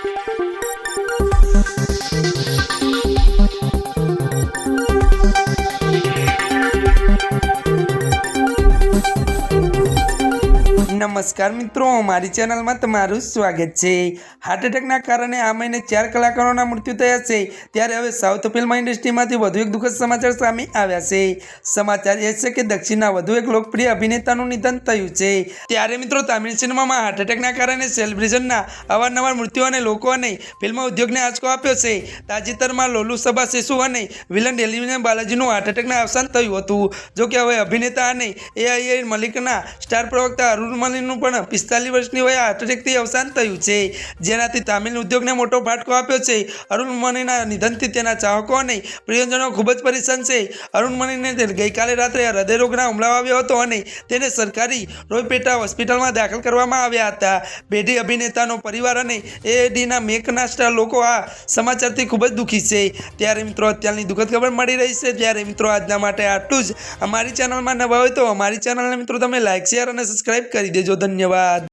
Thank you. નમસ્કાર મિત્રો, મારી ચેનલમાં તમારું સ્વાગત છે. હાર્ટ એટેકના કારણે આ મહિને ચાર કલાકારોના મૃત્યુ થયા છે. ત્યારે હવે સાઉથ ફિલ્મ ઇન્ડસ્ટ્રીમાંથી વધુ એક દુઃખદ સમાચાર સામે આવ્યા છે. સમાચાર એ છે કે દક્ષિણના વધુ એક લોકપ્રિય અભિનેતાનું નિધન થયું છે. ત્યારે મિત્રો, તામિલ સિનેમામાં હાર્ટ એટેકના કારણે સેલિબ્રેશનના અવારનવાર મૃત્યુ અને લોકો અને ફિલ્મ ઉદ્યોગને આંચકો આપ્યો છે. તાજેતરમાં લોલુ સભા શિશુ અને વિલન ડેલીને બાલાજીનું હાર્ટ એટેકના અવસાન થયું હતું. જો કે હવે અભિનેતા અને એઆઈએ મલિકના સ્ટાર પ્રવક્તા અરુણ મલિકનું પણ પિસ્તાલીસ વર્ષની વયે હાર્ટ અવસાન થયું છે. જેનાથી તામિલ ઉદ્યોગને મોટો ફાટકો આપ્યો છે. અરુણ મલિના નિધનથી તેના ચાહકો અને પ્રિયજનો ખૂબ જ પરેશાન છે. અરુણ મલિને ગઈકાલે રાત્રે હૃદયરોગના હુમલાઓ આવ્યો હતો અને તેને સરકારી રોયપેટા હોસ્પિટલમાં દાખલ કરવામાં આવ્યા હતા. પેઢી અભિનેતાનો પરિવાર અને એડીના મેકનાસ્ટા લોકો આ સમાચારથી ખૂબ જ દુઃખી છે. ત્યારે મિત્રો અત્યારની દુઃખદ ખબર મળી રહી છે. ત્યારે મિત્રો આજના માટે આટલું જ. અમારી ચેનલમાં નવા હોય તો અમારી ચેનલને મિત્રો તમે લાઇક શેર અને સબસ્ક્રાઈબ કરી દેજો ધન્યવાદ.